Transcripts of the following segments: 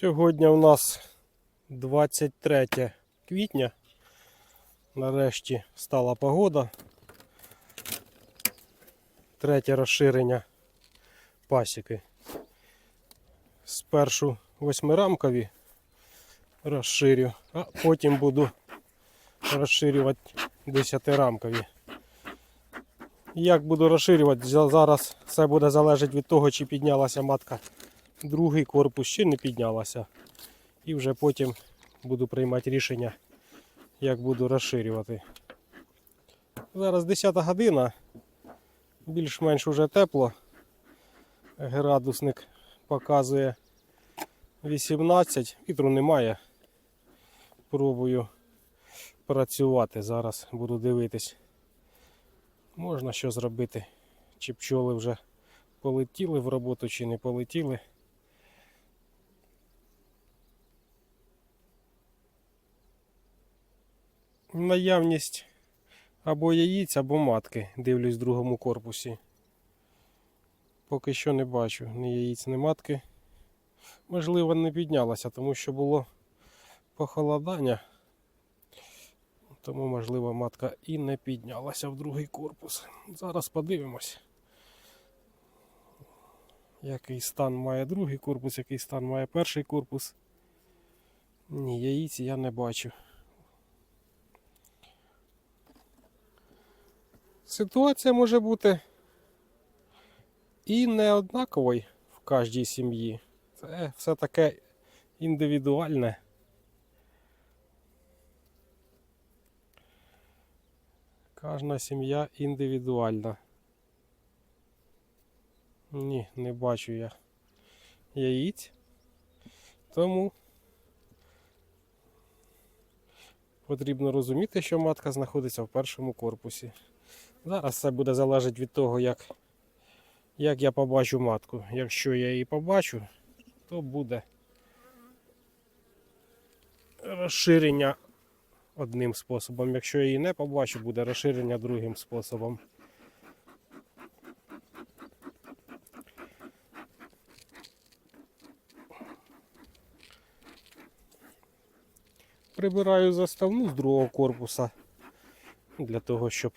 Сьогодні у нас 23 квітня. Нарешті стала погода. Третє розширення пасіки. Спершу восьмирамкові розширю, а потім буду розширювати десятирамкові. Як буду розширювати, зараз все буде залежати від того, чи піднялася матка другий корпус, чи не піднялася. І вже потім буду приймати рішення, як буду розширювати. Зараз 10 година, більш-менш уже тепло. Градусник показує 18, вітру немає. Пробую працювати. Зараз буду дивитись. Можна що зробити. Чи пчоли вже полетіли в роботу, чи не полетіли. Наявність або яїць, або матки. Дивлюсь в другому корпусі. Поки що не бачу ні яїць, ні матки. Можливо, не піднялася, тому що було похолодання. Тому, можливо, матка і не піднялася в другий корпус. Зараз подивимось. Який стан має другий корпус, який стан має перший корпус. Ні, яїць я не бачу. Ситуація може бути і не однаковою в кожній сім'ї. Це все таке індивідуальне. Кожна сім'я індивідуальна. Ні, не бачу я яїць. Тому потрібно розуміти, що матка знаходиться в першому корпусі. Зараз все буде залежати від того, як, як я побачу матку. Якщо я її побачу, то буде розширення одним способом. Якщо я її не побачу, буде розширення другим способом. Прибираю заставну з другого корпуса для того, щоб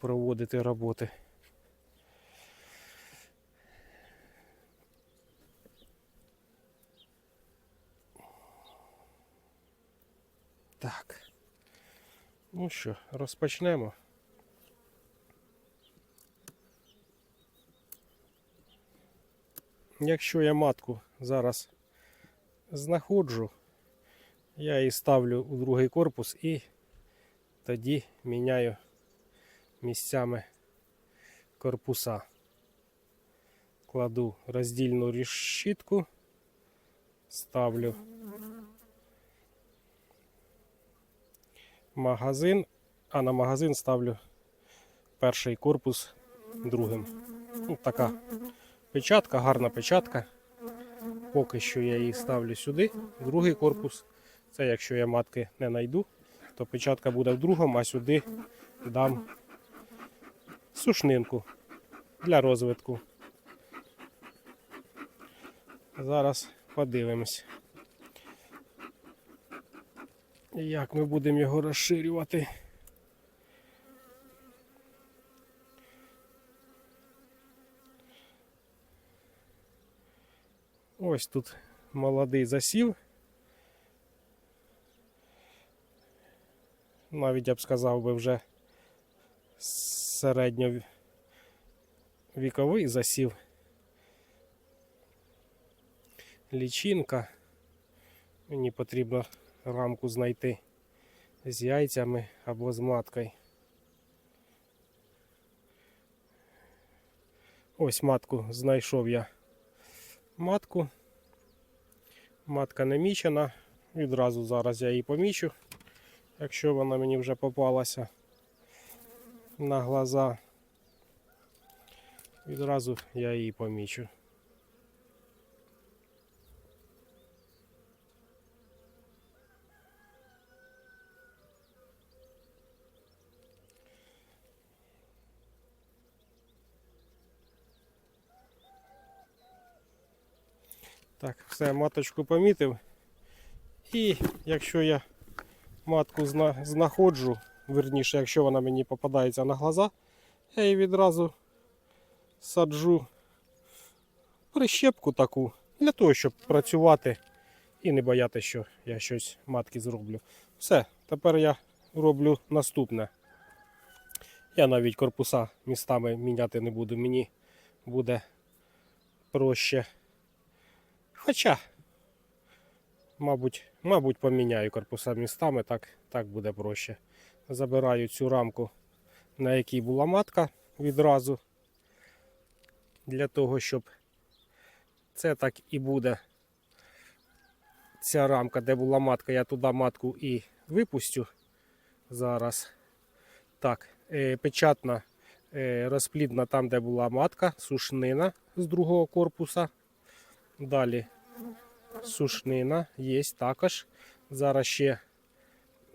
проводити роботи. Так. Ну що, розпочнемо. Якщо я матку зараз знаходжу, я її ставлю у другий корпус і тоді міняю місцями корпуса. Кладу роздільну решітку, ставлю магазин, а на магазин ставлю перший корпус другим. Ну, така печатка, гарна печатка. Поки що я її ставлю сюди, другий корпус. Це якщо я матки не знайду, то печатка буде в другому, а сюди дам сушнинку для розвитку. Зараз подивимось, як ми будемо його розширювати. Ось тут молодий засів. Навіть я б сказав би вже середньовіковий засів. Лічинка. Мені потрібно рамку знайти з яйцями або з маткою. Ось матку знайшов я матку. Матка не мічена. Відразу зараз я її помічу, якщо вона мені вже попалася на глаза. Відразу я її помічу. Так, все, маточку помітив. І якщо я матку зна- знаходжу, верніше, якщо вона мені попадається на глаза, я її відразу саджу прищепку таку для того, щоб працювати і не боятися, що я щось матки зроблю. Все, тепер я роблю наступне. Я навіть корпуса містами міняти не буду. Мені буде проще. Хоча, мабуть, мабуть, поміняю корпуса містами, так, так буде проще. Забираю цю рамку, на якій була матка відразу. Для того, щоб це так і буде. Ця рамка, де була матка, я туди матку і випустю зараз. Так, е, печатна е, розплідна там, де була матка, сушнина з другого корпуса. Далі сушнина є також. Зараз ще,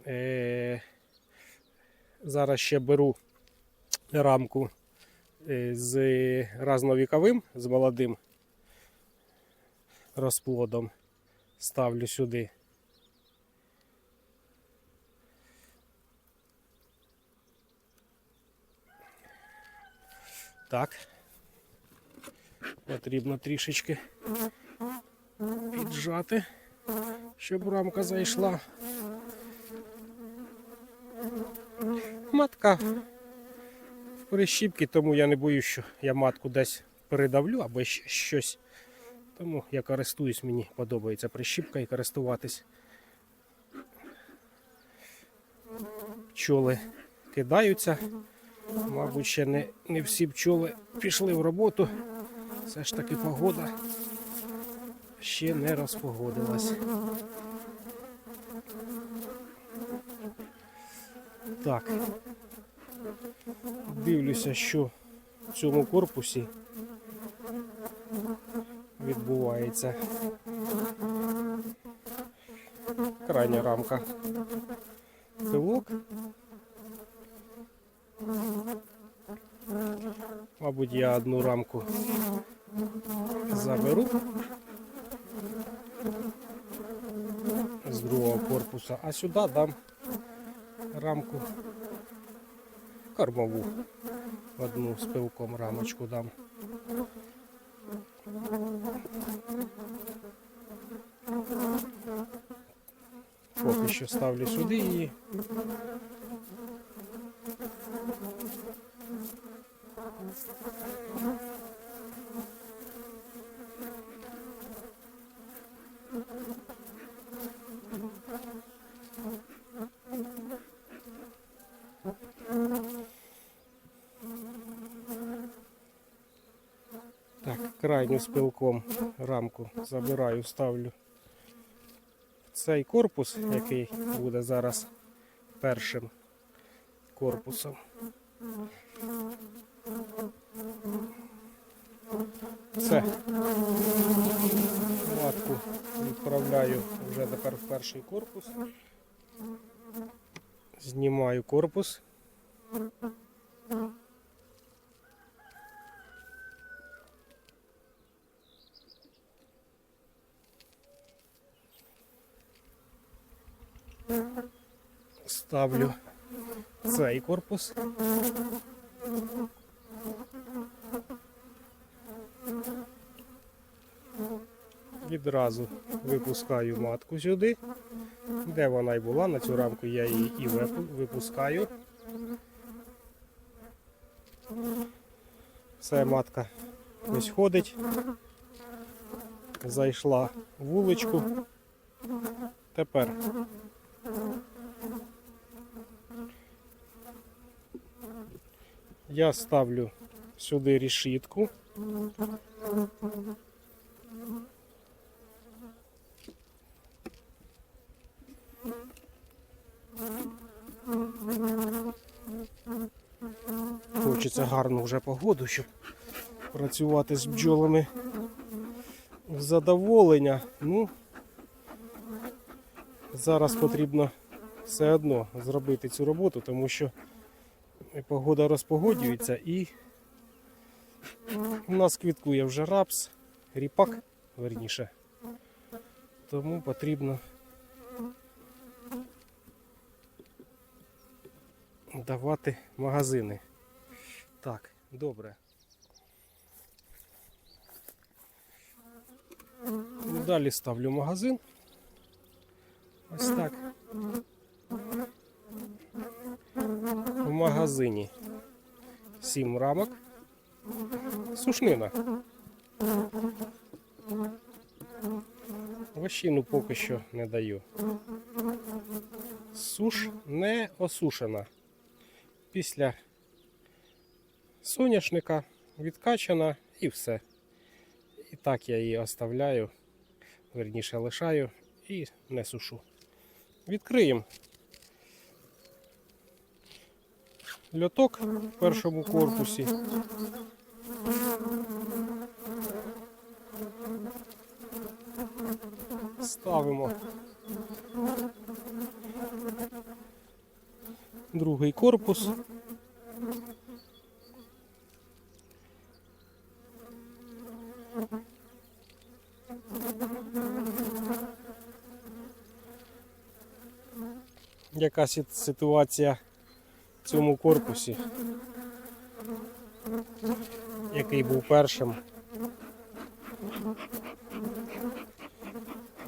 е, зараз ще беру рамку е, з разновіковим, з молодим розплодом. Ставлю сюди. Так. Потрібно трішечки піджати, щоб рамка зайшла. Матка в прищіпці, тому я не боюсь, що я матку десь передавлю або ще щось. Тому я користуюсь, мені подобається прищіпка і користуватись. Пчоли кидаються. Мабуть, ще не, не всі пчоли пішли в роботу. Все ж таки погода ще не розпогодилась. Так. Дивлюся, що в цьому корпусі відбувається. Крайня рамка. Пилок. Мабуть, я одну рамку заберу з другого корпуса, а сюди дам рамку кормову. Одну з пилком рамочку дам. Поки що ставлю сюди її. Так, крайню з пилком рамку забираю, ставлю цей корпус, який буде зараз першим корпусом. Все. Матку відправляю вже тепер в перший корпус. Знімаю корпус. Ставлю цей корпус. Відразу випускаю матку сюди, де вона й була, на цю рамку я її і випускаю. Все, матка ось ходить. Зайшла вуличку. Тепер я ставлю сюди решітку. Хочеться гарну вже погоду, щоб працювати з бджолами в задоволення. Ну, зараз потрібно все одно зробити цю роботу, тому що погода розпогодюється і у нас квіткує вже рапс, ріпак, верніше. Тому потрібно давати магазини. Так, добре. Ну, Далі ставлю магазин. Ось так. В магазині 7 рамок. Сушнина. Вощину поки що не даю. Суш не осушена. Після соняшника відкачана і все. І так я її оставляю, верніше лишаю і не сушу. Відкриємо. Льоток в першому корпусі. Ставимо другий корпус. Яка сі- ситуація цьому корпусі, який був першим.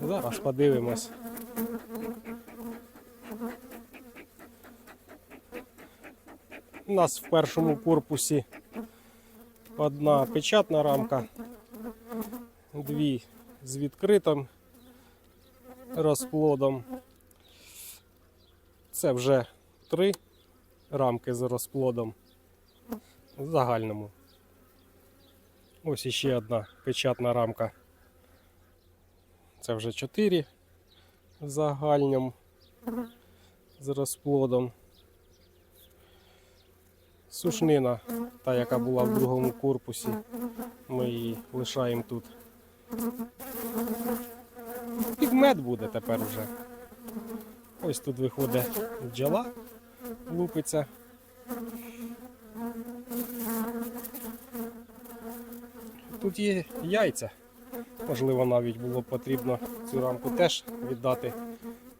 Зараз подивимось. У нас в першому корпусі одна печатна рамка, дві з відкритим розплодом. Це вже три рамки з розплодом в загальному. Ось іще одна печатна рамка. Це вже 4 в загальному з розплодом. Сушнина, та яка була в другому корпусі, ми її лишаємо тут. Підмет буде тепер вже. Ось тут виходить бджола, лупиться. Тут є яйця. Можливо, навіть було потрібно цю рамку теж віддати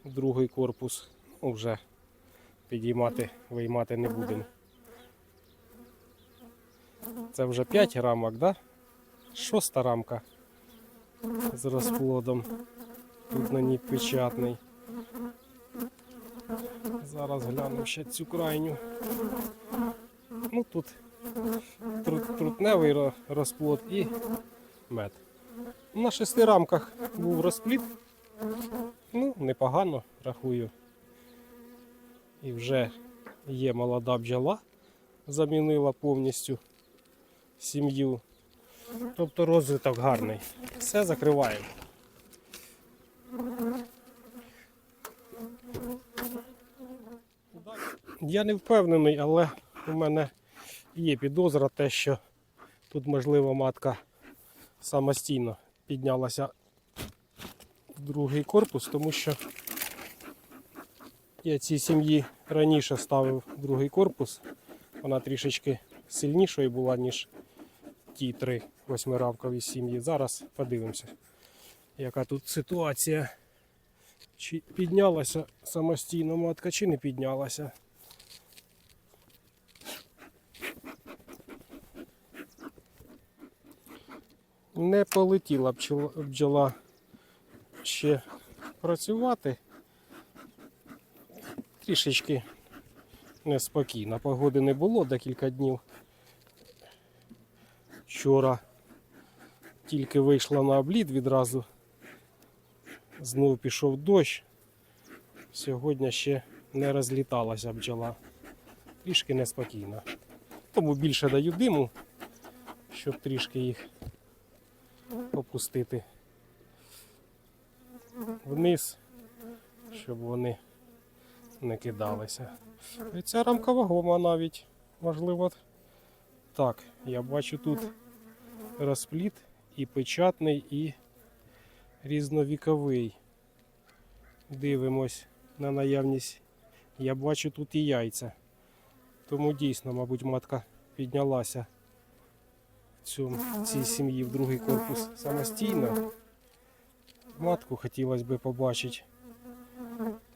в другий корпус. Ну, вже підіймати, виймати не будемо. Це вже 5 рамок, да? Шоста рамка з розплодом. Тут на ній печатний. Зараз гляну ще цю крайню. Ну тут трут- трутневий розплод і мед. На шести рамках був розплід. Ну, непогано, рахую. І вже є молода бджола, замінила повністю сім'ю. Тобто розвиток гарний. Все закриваємо. Я не впевнений, але у мене є підозра те, що тут можливо матка самостійно піднялася в другий корпус, тому що я цій сім'ї раніше ставив другий корпус. Вона трішечки сильнішою була, ніж ті три восьмиравкові сім'ї. Зараз подивимося, яка тут ситуація. Чи піднялася самостійно матка, чи не піднялася. Не полетіла бджола, ще працювати. Трішечки неспокійно. Погоди не було декілька днів. Вчора тільки вийшла на облід відразу. Знову пішов дощ. Сьогодні ще не розліталася бджола. Трішки неспокійно. Тому більше даю диму, щоб трішки їх опустити вниз, щоб вони не кидалися. І ця рамка вагома навіть. Можливо, так, я бачу тут розпліт і печатний, і різновіковий. Дивимось на наявність. Я бачу тут і яйця. Тому дійсно, мабуть, матка піднялася цьому, цій сім'ї в другий корпус самостійно. матку хотілося б побачити,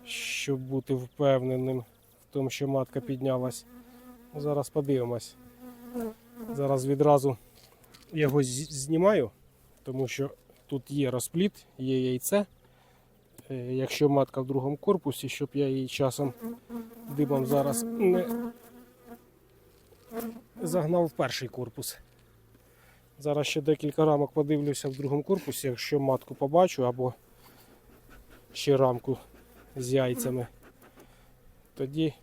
щоб бути впевненим в тому, що матка піднялась. Ну, Зараз подивимось. Зараз відразу його знімаю, тому що тут є розпліт, є яйце. Е, Якщо матка в другому корпусі, щоб я її часом димом зараз не загнав в перший корпус. Зараз ще декілька рамок подивлюся в другому корпусі, якщо матку побачу або ще рамку з яйцями, тоді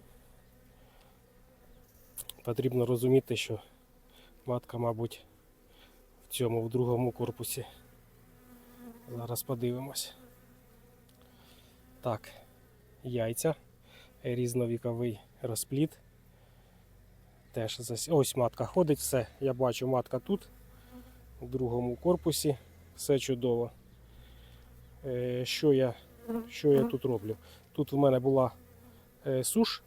потрібно розуміти, що матка, мабуть, в цьому в другому корпусі. Зараз подивимось. Так, яйця, різновіковий розпліт. Теж зас- ось матка ходить, все. Я бачу матка тут, у другому корпусі. Все чудово. Е, що, я, що я тут роблю? Тут в мене була е, суш,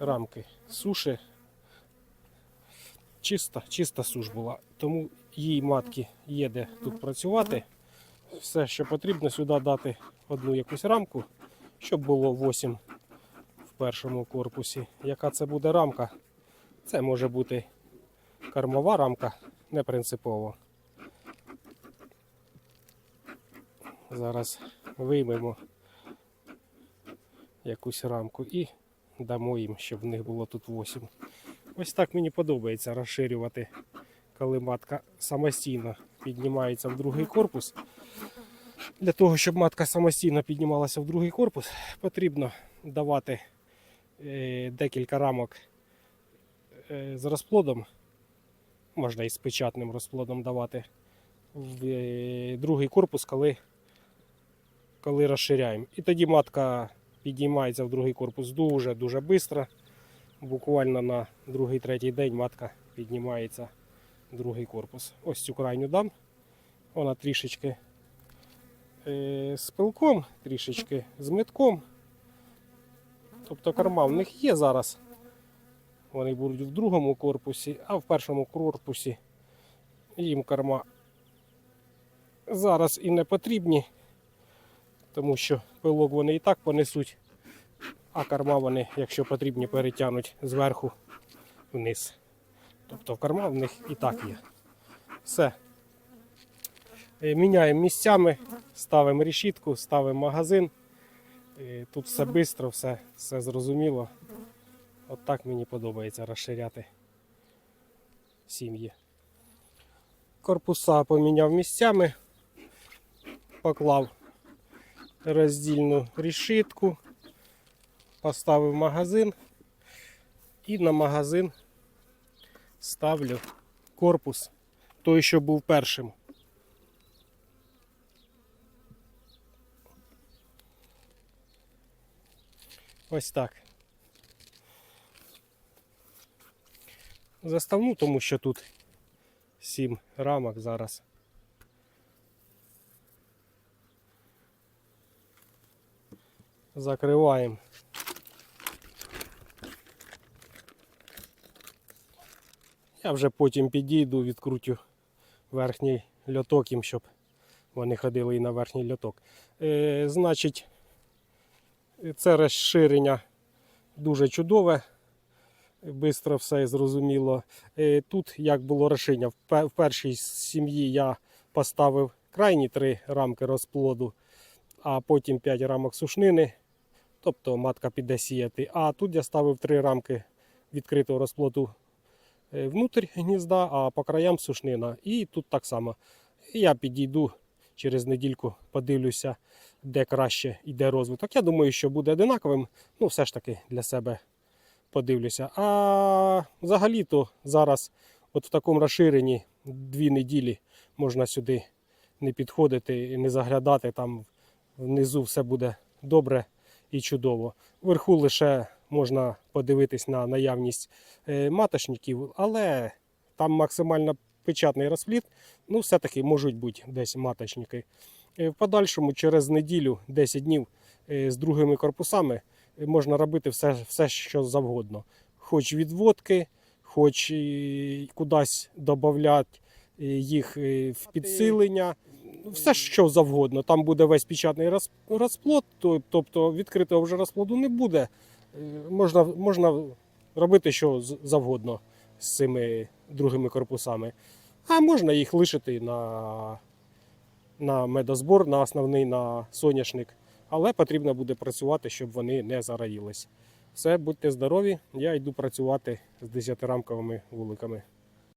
рамки суші. Чиста, чиста суш була. Тому їй матки є де тут працювати. Все, що потрібно, сюди дати одну якусь рамку, щоб було 8 в першому корпусі. Яка це буде рамка? Це може бути кормова рамка, не принципово. Зараз виймемо якусь рамку і дамо їм, щоб в них було тут 8. Ось так мені подобається розширювати, коли матка самостійно піднімається в другий корпус. Для того, щоб матка самостійно піднімалася в другий корпус, потрібно давати е, декілька рамок е, з розплодом. Можна і з печатним розплодом давати в е, другий корпус, коли, коли розширяємо. І тоді матка підіймається в другий корпус дуже-дуже швидко. Буквально на другий-третій день матка піднімається в другий корпус. Ось цю крайню дам. Вона трішечки е, з пилком, трішечки з митком. Тобто корма в них є зараз. Вони будуть в другому корпусі, а в першому корпусі їм корма зараз і не потрібні, тому що пилок вони і так понесуть, а корма вони, якщо потрібні, перетягнуть зверху вниз. Тобто корма в них і так є. Все. Е, Міняємо місцями, ставимо решітку, ставимо магазин. Е, Тут все швидко, все, все зрозуміло. От так мені подобається розширяти сім'ї. Корпуса поміняв місцями, поклав роздільну решітку, поставив магазин і на магазин ставлю корпус, той, що був першим. Ось так. Заставну, тому що тут сім рамок зараз. Закриваємо. Я вже потім підійду, відкрутю верхній льоток їм, щоб вони ходили і на верхній льоток. Е, значить, це розширення дуже чудове. Бистро все зрозуміло. Е, Тут як було рішення, в першій сім'ї я поставив крайні три рамки розплоду, а потім 5 рамок сушнини. Тобто матка піде сіяти. А тут я ставив три рамки відкритого розплоду е, внутрь гнізда, а по краям сушнина. І тут так само. Я підійду через недільку, подивлюся, де краще йде розвиток. Я думаю, що буде одинаковим. Ну, все ж таки для себе подивлюся. А взагалі-то зараз, от в такому розширенні, дві неділі можна сюди не підходити і не заглядати. Там внизу все буде добре і чудово. Вверху лише можна подивитись на наявність е, маточників, але там максимально печатний розпліт. Ну, все-таки можуть бути десь маточники. Е, В подальшому, через неділю, 10 днів е, з другими корпусами можна робити все, все що завгодно. Хоч відводки, хоч кудись додати їх е, в підсилення. все що завгодно. Там буде весь печатний розплод, тобто відкритого вже розплоду не буде. Е, Можна, можна робити що завгодно з цими другими корпусами. А можна їх лишити на, на медозбор, на основний на соняшник. Але потрібно буде працювати, щоб вони не зараїлись. Все, будьте здорові, я йду працювати з 10-рамковими вуликами.